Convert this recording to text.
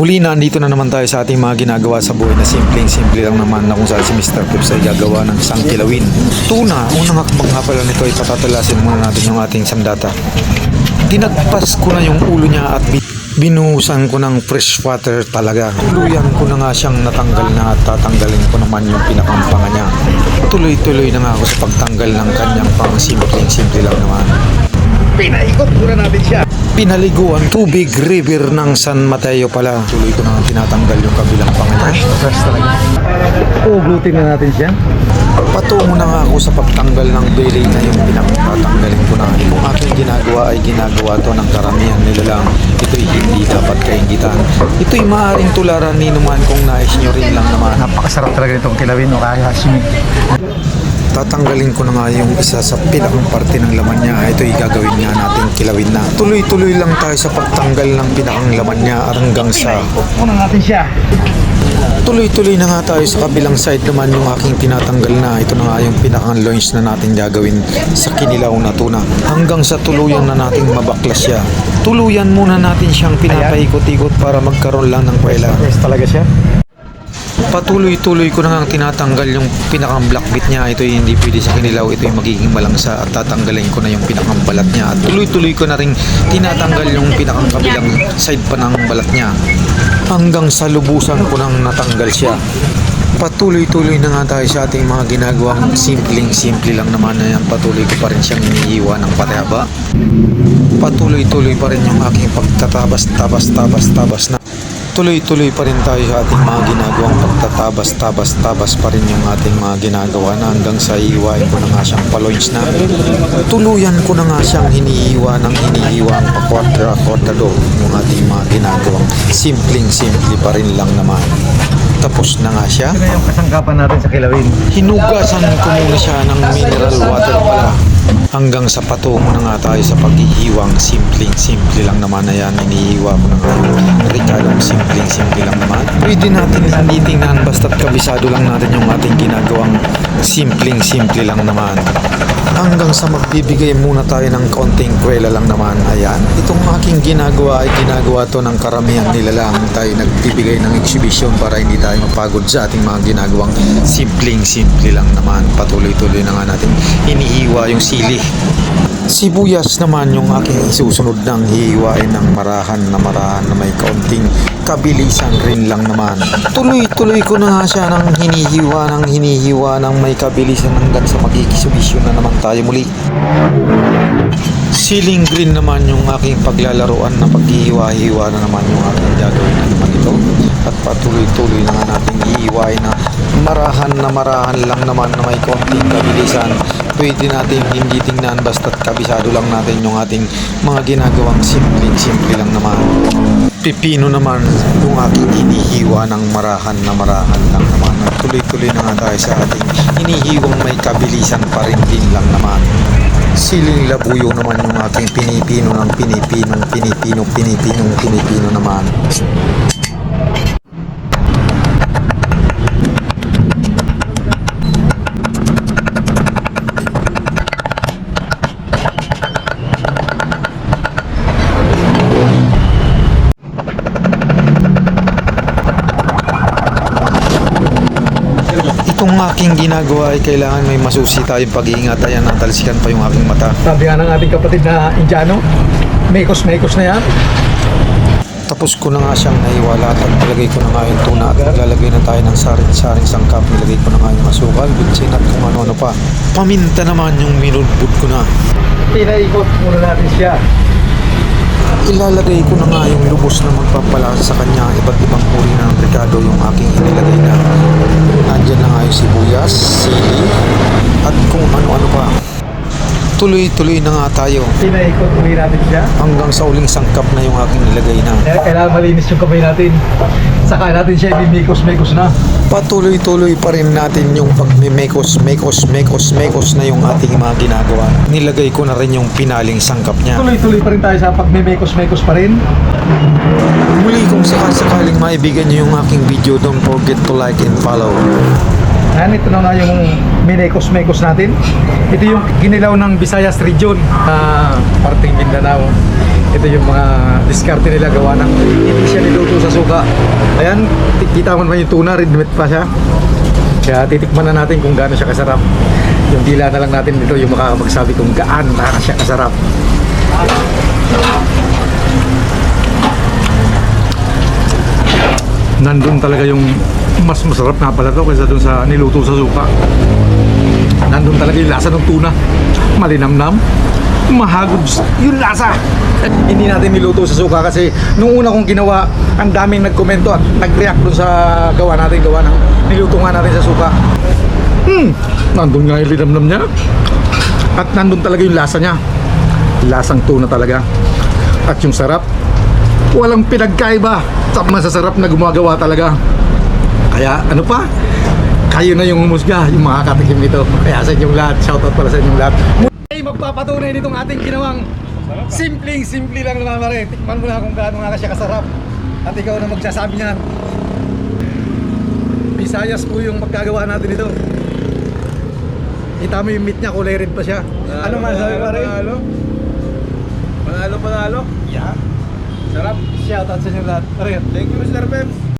Muli na andito na naman tayo sa ating mga ginagawa sa buhay na simpleng-simple lang naman na kung saan si Mr. Pips ay gagawa ng isang kilawin. Tuna, unang hakbang nga pala nito ay patatalasin muna natin yung ating sandata. Tinagpas ko na yung ulo niya at bi- binuhusan ko ng fresh water talaga. Tuluyan ko na nga siyang natanggal na at tatanggalin ko naman yung pinakampanga niya. Tuloy-tuloy na nga ako sa pagtanggal ng kanyang pang simpleng-simple lang naman. Pinaikot muna natin siya. Pinaliguan tubig river ng San Mateo pala. Tuloy ko na nga tinatanggal yung kabilang panga niya. Fresh talaga. Uuglutin na natin siya. Patungo na nga ako sa pagtanggal ng belly na yung pinakatatanggalin ko na. Yung aking ginagawa ay ginagawa to ng karamihan nila lang. Ito'y hindi dapat kaingitan. Ito'y maaaring tularan ni naman kung nais nyo rin lang naman. Napakasarap talaga nitong kilawin o kaya hashimi. Tatanggalin ko na nga yung isa sa pinakang parte ng laman niya. Ito'y gagawin nga natin kilawin na. Tuloy-tuloy lang tayo sa pagtanggal ng pinakang laman niya hanggang sa muna natin siya. Tuloy-tuloy na nga tayo sa kabilang side naman yung aking tinatanggal na. Ito na nga yung pinakang launch na natin gagawin sa kinilaw na tuna. Hanggang sa tuluyan na nating mabaklas siya. Tuluyan muna natin siyang pinapaikot-ikot para magkaroon lang ng kwela. Fresh talaga siya. Patuloy-tuloy ko na nga tinatanggal yung pinakang black bit niya. Ito hindi pwede sa kinilaw. Ito yung magiging malangsa at tatanggalin ko na yung pinakang balat niya. At tuloy-tuloy ko na rin tinatanggal yung pinakang kabilang side pa ng balat niya. Hanggang sa lubusan ko nang natanggal siya. Patuloy-tuloy na nga tayo sa ating mga ginagawang simpleng-simple lang naman na yan. Patuloy ko pa rin siyang iniiwan ng pataba. Patuloy-tuloy pa rin yung aking pagtatabas-tabas-tabas-tabas na. Tuloy-tuloy pa rin tayo sa ating mga ginagawang pagtatabas-tabas-tabas pa rin yung ating mga ginagawa na hanggang sa iiwain ko na nga siyang paloins na. Tuluyan ko na nga siyang hinihiwa ng hinihiwa ang pakwadra-kwadrado yung ating mga ginagawang simpleng-simple pa rin lang naman. Tapos na nga siya. Ito na yung kasangkapan natin sa kilawin. Hinugasan ko muna siya ng mineral water pala. Hanggang sa patungo na nga tayo sa paghihiwang simpleng-simple lang naman na yan. Inihiwa ko na nga yung simpleng-simple lang naman. Pwede natin hindi tingnan basta't kabisado lang natin yung ating ginagawang simpleng-simple lang naman. Hanggang sa magbibigay muna tayo ng konting kwela lang naman. Ayan. Itong aking ginagawa ay ginagawa to ng karamihan nila lang. Tayo nagbibigay ng exhibition para hindi tayo mapagod sa ating mga ginagawang simpleng-simple lang naman. Patuloy-tuloy na nga natin inihiwa yung sili. Sibuyas naman yung aking isusunod ng hihiwain ng marahan na marahan na may kaunting kabilisan rin lang naman. Tuloy-tuloy ko na nga siya ng hinihiwa ng hinihiwa ng may kabilisan hanggang sa magkikisubisyon na naman tayo muli. Siling green naman yung aking paglalaruan na paghihiwa-hiwa na naman yung aking gagawin na naman ito. At patuloy-tuloy na nga natin hihiwain na marahan na marahan lang naman na may konting kabilisan. Pwede natin hindi tingnan basta't kabisado lang natin yung ating mga ginagawang simpleng-simple lang naman. Pipino naman yung aking hinihiwa ng marahan na marahan lang naman. At tuloy-tuloy na nga tayo sa ating hinihiwang may kabilisan pa rin din lang naman. Siling labuyo naman yung aking pinipino ng pinipinong pinipino pinipinong pinipino naman. Aking ginagawa ay kailangan may masusi tayong pag-iingat. Ayan, natalsikan pa yung aking mata. Sabi nga ng ating kapatid na Indiano, mekos-mekos na yan. Tapos ko na nga siyang naiwala at nilagay ko na nga yung tuna at naglalagay na tayo ng saring-saring sangkap. Nilagay ko na nga yung asukal, bitsin at kung ano-ano pa. Paminta naman yung minudbud ko na. Pinaikot muna natin siya. Ilalagay ko na nga yung lubos na magpapalasa sa kanya. Iba't ibang uri ng brigado yung aking inilagay na. Nandyan na nga yung sibuyas, sili, at kung ano-ano pa. Tuloy-tuloy na nga tayo Pinaikot muli natin siya. hanggang sa uling sangkap na yung aking nilagay na. Kaya kailangan malinis yung kamay natin. Saka natin siya imimikos-mekos na. Patuloy-tuloy pa rin natin yung pagmimekos, mekos, mekos, mekos na yung ating mga ginagawa. Nilagay ko na rin yung pinaling sangkap niya. Tuloy-tuloy pa rin tayo sa pagmimekos-mekos pa rin. Muli kung sakasakaling maibigan niyo yung aking video, don't forget to like and follow. Ayan, ito na nga yung minekos-mekos natin. Ito yung ginilaw ng Visayas region, ah, parting Mindanao. Ito yung mga diskarte nila gawa ng hindi siya niluto sa suka. Ayan, kita mo naman yung tuna, red meat pa siya. Kaya titikman na natin kung gaano siya kasarap. Yung dila na lang natin dito yung makakapagsabi kung gaano na siya kasarap. Nandun talaga yung mas masarap na pala to kaysa dun sa niluto sa suka. Nandun talaga yung lasa ng tuna. Malinamnam. Mahagod yung lasa. Hindi natin niluto sa suka kasi nung una kong ginawa, ang daming nagkomento at nag-react dun sa gawa natin, gawa ng niluto nga natin sa suka. Hmm, nandun nga yung linamnam niya. At nandun talaga yung lasa niya. Lasang tuna talaga. At yung sarap, walang pinagkaiba sa masasarap na gumagawa talaga. Kaya ano pa? Kayo na yung humusga, yung makakatikim nito. Kaya sa inyong lahat, shoutout pala sa inyong lahat. Ay, magpapatunay nitong ating ginawang simpleng simple lang naman rin. Tikman mo na kung gaano nga siya kasarap. At ikaw na magsasabi niyan. Visayas po yung magkagawa natin ito. Kita mo yung meat niya, kulay red pa siya. ano man sabi mo rin? Panalo? Panalo, panalo? Yeah. Sarap. Shoutout sa inyong lahat. Thank you, Mr. Peps.